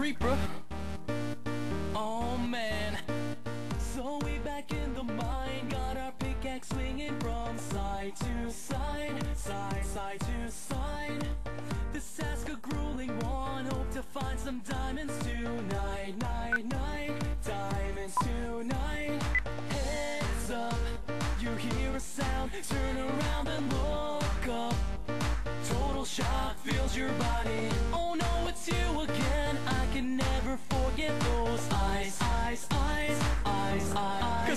creeper. Oh man. So we back in the mine, got our pickaxe swinging from side to side, side, side to side. This task a grueling one, hope to find some diamonds tonight, night, night, diamonds tonight. Heads up, you hear a sound, turn around and look up. Total shock fills your body. สวั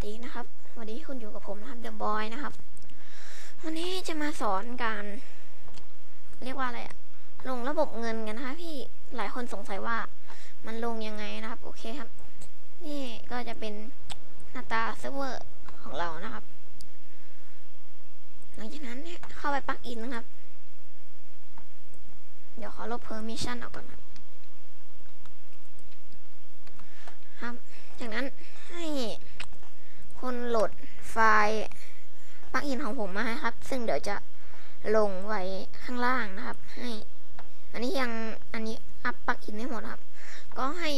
สดีนะครับวันนี้คุณอยู่กับผมนะครับเดอะบอยนะครับ วันนี้จะมาสอนการ เรียกว่าอะไรอะลงระบบเงินกันนะคะพี่หลายคนสงสัยว่ามันลงยังไงนะครับ โอเคครับ นี่ก็จะเป็นหน้าตาเซิร์ฟเวอร์ของเรานะครับ หลังจากนั้นเนี่ยเข้าไปปักอินนะครับ เดี๋ยวขอลบ permission ออกก่อนครับครับ จากนั้นให้คนโหลดไฟล์ปลั๊กอินของผมมาให้ครับ ซึ่งเดี๋ยวจะลงไว้ข้างล่างนะครับ ให้ อันนี้ยัง อันนี้อัพปลั๊กอินไม่หมดครับ ก็ให้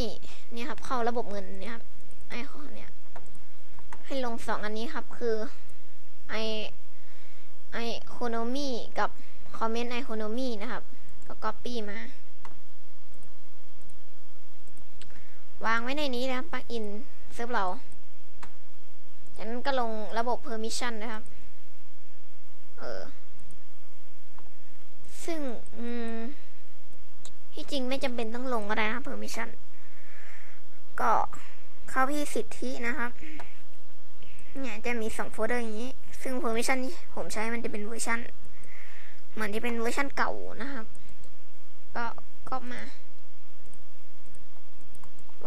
เนี่ยครับเข้าระบบเงินเนี่ยครับ ไอคอนเนี่ย ให้ลงสองอันนี้ครับ คือไอไอโคโนมีกับคอมเมนต์ไอโคโนมีนะครับ ก็ก๊อปปี้มา วางไว้ในนี้นะครับปลั๊กอินเซิร์ฟเราจากนั้นก็ลงระบบ permission นะครับ เออ ซึ่ง อืม ที่จริงไม่จำเป็นต้องลงก็ได้นะครับ permission ก็เข้าที่สิทธินะครับ เนี่ยจะมีสองโฟลเดอร์อย่างนี้ ซึ่ง permission ที่ผมใช้มันจะเป็นเวอร์ชันเหมือนที่เป็นเวอร์ชันเก่านะครับ ก็ก็มา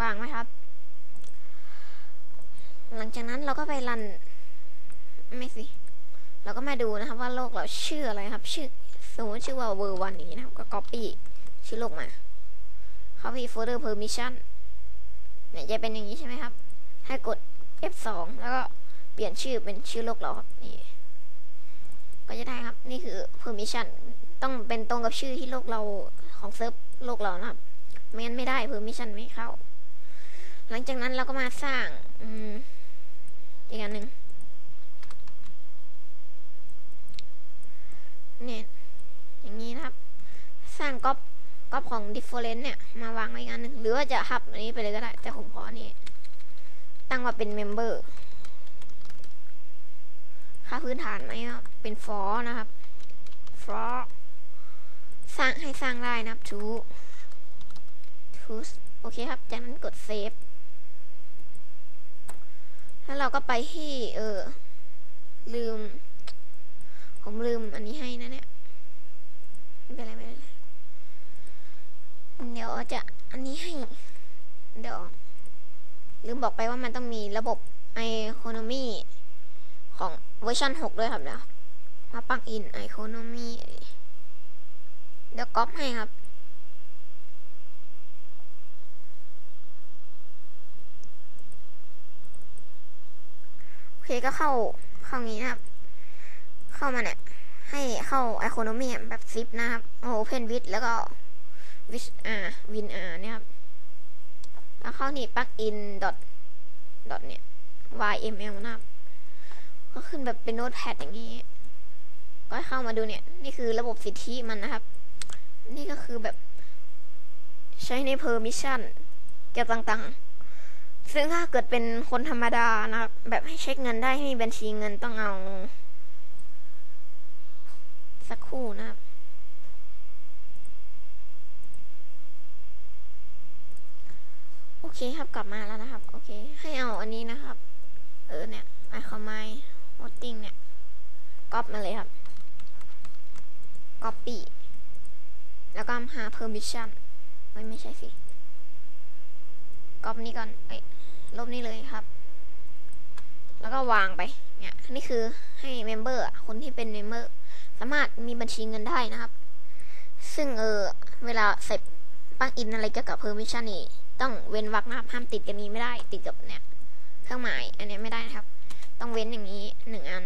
วางไว้ครับ หลังจากนั้นเราก็ไปรัน ไม่สิ เราก็มาดูนะครับว่าโลกเราชื่ออะไรครับ ชื่อสมมติชื่อว่าเวอร์วันนี้นะครับ ก็ copy ชื่อโลกมาเข้าที่โฟลเดอร์ permission เนี่ยจะเป็นอย่างนี้ใช่ไหมครับ ให้กด F2 แล้วก็เปลี่ยนชื่อเป็นชื่อโลกเราครับนี่ ก็จะได้ครับ นี่คือ permission ต้องเป็นตรงกับชื่อที่โลกเราของเซิร์ฟโลกเรานะครับไม่งั้นไม่ได้ permission ไม่เข้า หลังจากนั้นเราก็มาสร้างอืมอีกอันหนึ่งเนี่ยอย่างนี้นะครับ สร้างก๊อปก๊อปของ different เนี่ย มาวางไว้อีกอันหนึ่งหรือว่าจะหับอันนี้ไปเลยก็ได้ แต่ผมขอนนี้ตั้งว่าเป็น member ค่าพื้นฐานไหมครับเป็น for นะครับ for สร้างให้สร้างได้นะครับ to to โอเคครับ จากนั้นกด save แล้วเราก็ไปที่เออ ลืม ผมลืมอันนี้ให้นะเนี่ย ไม่เป็นไรไม่เป็นไร เดี๋ยวจะอันนี้ให้ เดี๋ยว ลืมบอกไปว่ามันต้องมีระบบไอโคโนมีของเวอร์ชัน6ด้วยครับเดี๋ยวมาปักอินไอโคโนมี เดี๋ยวก๊อปให้ครับ โอเคก็เข้าเข้างี้นะครับ เข้ามาเนี่ย ให้เข้าไอโคโนมีแบบซิปนะครับโอเพนวิดแล้วก็วิชอ่าวินอ่าเนี่ยครับ แล้วเข้านี่ปักอินดอทดอทเนี่ย yml นะครับ ก็ขึ้นแบบเป็นโน้ตแพดอย่างนี้ ก็เข้ามาดูเนี่ย นี่คือระบบสิทธิมันนะครับ นี่ก็คือแบบใช้ใน permission เกี่ยวต่างๆ ซึ่งถ้าเกิดเป็นคนธรรมดานะครับ แบบให้เช็คเงินได้ให้มีบัญชีเงินต้องเอา สักคู่นะครับโอเคครับกลับมาแล้วนะครับ โอเค ให้เอาอันนี้นะครับ เออเนี่ยไอคอมไมวอตติ้งเนี่ยก๊อปมาเลยครับก๊อปปี้ แล้วก็หา permission เอ้ยไม่ใช่สิก๊อปนี้ก่อนเอ้ยลบนี่เลยครับ แล้วก็วางไป เนี่ย นี่คือให้เมมเบอร์คนที่เป็นเมมเบอร์สามารถมีบัญชีเงินได้นะครับ ซึ่งเออเวลาเสร็จปักอินอะไรเกี่ยวกับ permission นี่ ต้องเว้นวรรคนะครับ ห้ามติดกันนี้ไม่ได้ ติดกับเนี่ยเครื่องหมาย อันนี้ไม่ได้นะครับ ต้องเว้นอย่างนี้หนึ่งอัน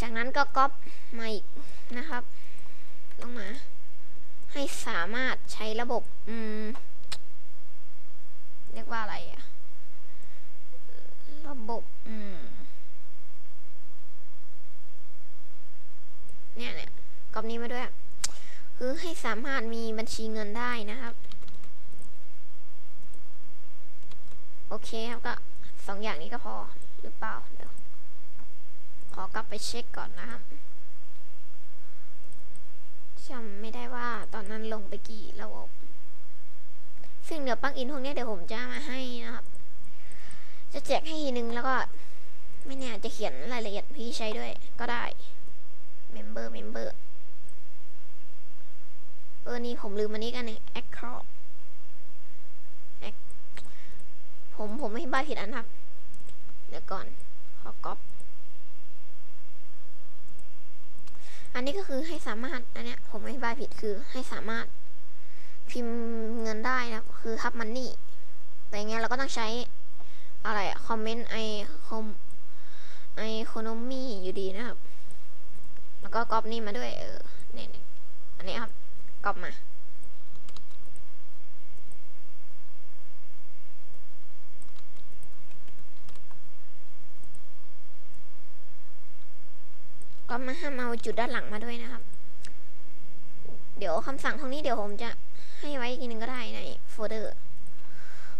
จากนั้นก็ก๊อปมาอีกนะครับ ลงมา ให้สามารถใช้ระบบ อืม เรียกว่าอะไรอะระบบ อืม เนี่ยเนี่ยก๊อปนี้มาด้วย คือให้สามารถมีบัญชีเงินได้นะครับ โอเคครับก็สองอย่างนี้ก็พอหรือเปล่า เดี๋ยว ขอกลับไปเช็คก่อนนะครับ จำไม่ได้ว่าตอนนั้นลงไปกี่ระบบ ซึ่งเดี๋ยวปลั๊กอินพวกนี้เดี๋ยวผมจะมาให้นะครับ จะแจกให้ทีนึงแล้วก็ ไม่แน่จะเขียนรายละเอียดพี่ใช้ด้วยก็ได้ member member เออนี่ผมลืมอันนี้กันหนึ่ง account ผมผมไม่บ้าผิดอันครับ เดี๋ยวก่อน ขอก๊อป อันนี้ก็คือให้สามารถอันเนี้ยผมไม่บ้าผิดคือให้สามารถพิมพ์เงินได้นะคือทับมันนี่ แต่ไงเราก็ต้องใช้อะไรคอมเมนต์ไอคอมไอโคโนมี่อยู่ดีนะครับ แล้วก็ก๊อปนี่มาด้วยเออเนี่ยอันนี้ครับก๊อปมา ก็มาห้ามเอาจุดด้านหลังมาด้วยนะครับ เดี๋ยวคำสั่งตรงนี้เดี๋ยวผมจะให้ไว้อีกนึงก็ได้ในโฟลเดอร์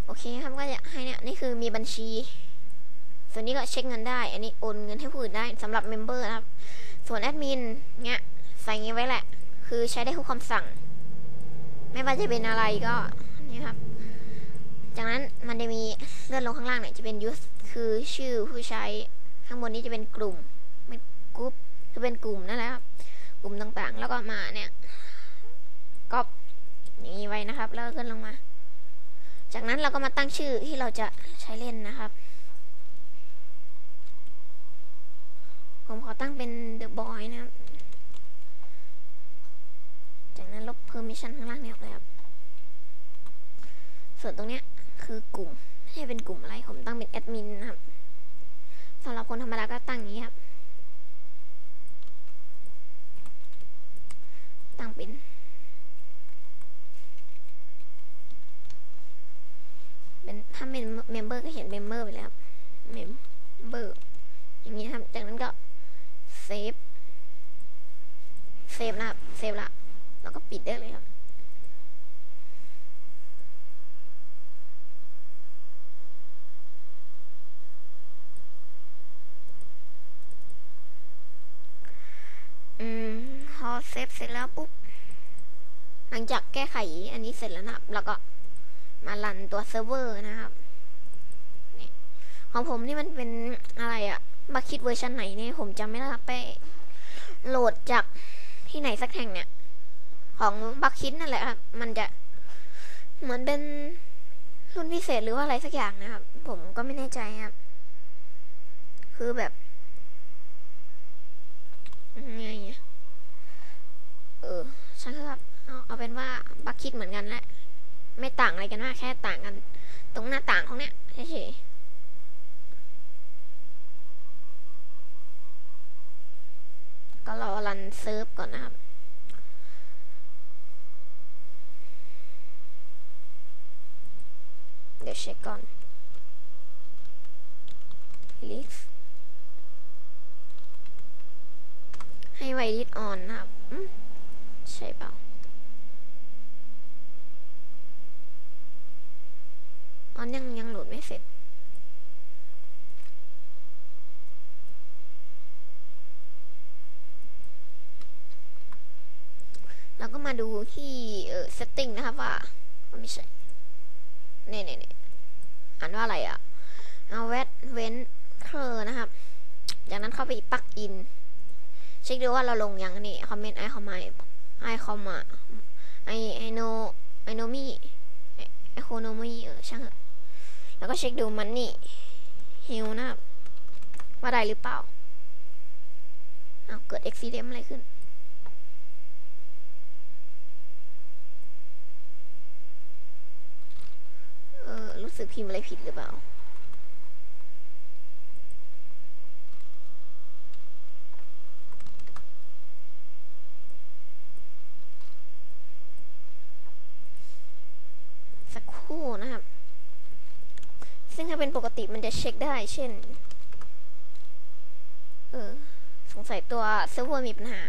โอเคครับก็จะให้เนี่ยนี่คือมีบัญชี ส่วนนี้ก็เช็คเงินได้ อันนี้โอนเงินให้ผู้อื่นได้สำหรับเมมเบอร์นะครับ ส่วนแอดมินเนี่ยใส่เงี้ไว้แหละ คือใช้ได้ทุกคำสั่ง ไม่ว่าจะเป็นอะไรก็นี่ครับจากนั้นมันจะมีเลื่อนลงข้างล่างเนี่ยจะเป็น use คือชื่อผู้ใช้ข้างบนนี้จะเป็นกลุ่มเป็นกรุ๊ป คือเป็นกลุ่มนั่นแหละครับ กลุ่มต่างๆ แล้วก็มาเนี่ยก๊อปอย่างนี้ไว้นะครับ แล้วก็ขึ้นลงมา จากนั้นเราก็มาตั้งชื่อที่เราจะใช้เล่นนะครับ ผมขอตั้งเป็น The Boy นะครับ จากนั้นลบ permission ข้างล่างเนี่ยออกเลยครับ ส่วนตรงเนี้ยคือกลุ่มไม่ใช่เป็นกลุ่มอะไร ผมตั้งเป็นแอดมินนะครับสำหรับคนธรรมดาก็ตั้งอย่างนี้ครับ ตั้งเป็นเป็นถ้าเป็นเมมเบอร์ก็เขียนเมมเบอร์ไปเลยครับเมมเบอร์อย่างนี้นะครับ จากนั้นก็เซฟเซฟนะครับเซฟละแล้วก็ปิดได้เลยครับ อืม พอ เซฟเสร็จแล้วปุ๊บ หลังจากแก้ไขอันนี้เสร็จแล้วนะครับ แล้วก็มารันตัวเซิร์ฟเวอร์นะครับของผมนี่มันเป็นอะไรอะบัคคิดเวอร์ชันไหนเนี่ยผมจำไม่ได้ครับไปโหลดจากที่ไหนสักแห่งเนี่ย ของบัคคิดนั่นแหละครับ มันจะเหมือนเป็นรุ่นพิเศษหรือว่าอะไรสักอย่างนะครับ ผมก็ไม่แน่ใจครับ คือแบบยังไงอะเอ อช่างเถอะครับเอาเอาเป็นว่าบัคคิดเหมือนกันแหละ ไม่ต่างอะไรกันมากแค่ต่างกัน ตรงหน้าต่างของเนี้ยเฉยๆก็รอรันเซิร์ฟก่อนนะครับเดี๋ยวเช็คก่อน list ให้ไวริสออนนะครับอื ใช่เปล่าออนยังยังโหลดไม่เสร็จเราก็มาดูที่เออ setting นะครับว่าไม่ใช่เนี่ยเนี่ยอ่านว่าอะไรอะเอาแวดเว้นเคอร์นะครับ จากนั้นเข้าไปปักอิน เช็คดูว่าเราลงยังนี่ คอมเมนต์ไอคอมม ไอคอมมาไอไอโนไอโนมีไอโคโนมีเออช่างเถอะแล้วก็เช็คดูมันนี่ฮิวนะครับว่าได้หรือเปล่าเอาเกิดอุบิเหตุอะไรขึ้นเออรู้สึกพิมพ์อะไรผิดหรือเปล่า จะ เช็คได้เช่น เออ สงสัยตัวเซิร์ฟเวอร์มีปัญหา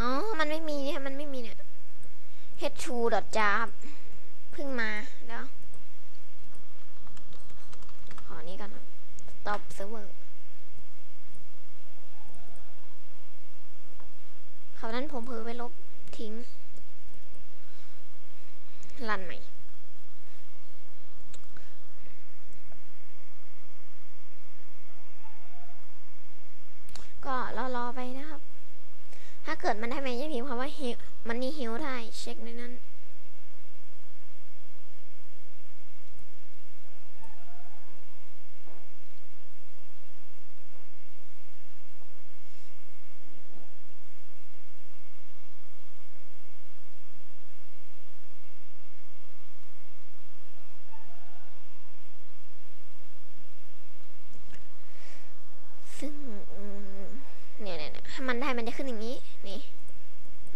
อ๋อ มันไม่มีเนี่ย มันไม่มีเนี่ย h2.java เพิ่งมาแล้ว ขอนี้ก่อน stop server คราวนั้นผมเผลอไปลบทิ้ง ลันใหม่ ก็รอรอๆไปนะครับ ถ้าเกิดมันได้ไหมจะพิมพ์คำว่าฮิวมันนี่ฮิวได้ เช็คในนั้น ซึ่งอืมเนี่ยเนี่ยเนี่ยถ้ามันได้มันจะขึ้นอย่างนี้ นี่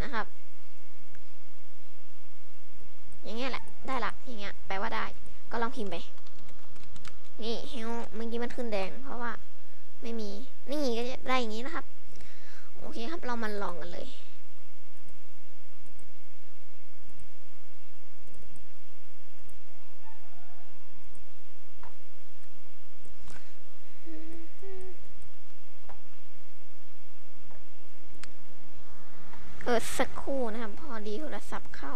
นะครับ อย่างเงี้ยแหละ ได้ี้ยแปลว่าได้ ก็ลองพิมพ์ไป นี่เฮลเมื่อกี้มันขึ้นแดง เพราะว่า ไม่มี นี่ก็จะได้อย่างนี้นะครับ โอเคครับ เรามาลองกันเลยเออสักครู่นะครับ พอดีโทรศัพท์เข้า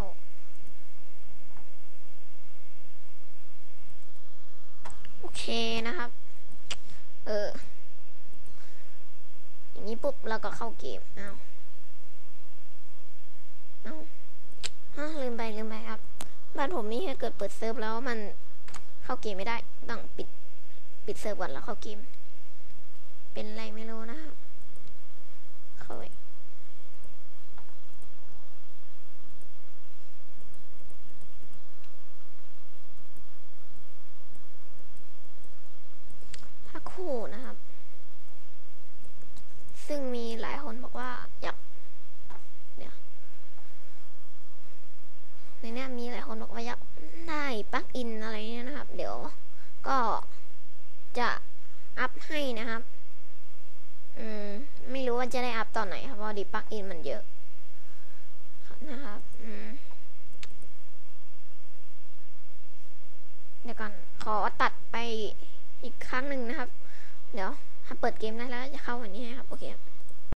โอเคนะครับ เออ อย่างนี้ปุ๊บเราก็เข้าเกมเอาเอาฮะลืมไปลืมไปครับ บ้านผมนี่ถ้าเกิดเปิดเซิร์ฟแล้วมันเข้าเกมไม่ได้ ต้องปิด ปิดเซิร์ฟก่อนแล้วเข้าเกม เป็นไรไม่รู้นะครับ เข้าไป ถ้าคู่นะครับ ซึ่งมีหลายคนบอกว่าอยากเดี๋ยวในเนี้ยมี หลายคนบอกว่าอยากได้ปลั๊กอินอะไรเนี่ยนะครับ เดี๋ยวก็จะอัพให้นะครับ อืม ไม่รู้ว่าจะได้อัพตอนไหนครับ เพราะดีปลั๊กอินมันเยอะนะครับ อืม เดี๋ยวก่อนขอตัดไปอีกครั้งหนึ่งนะครับ เดี๋ยวถ้าเปิดเกมได้แล้วจะเข้าวันนี้ให้ครับ โอเคครับ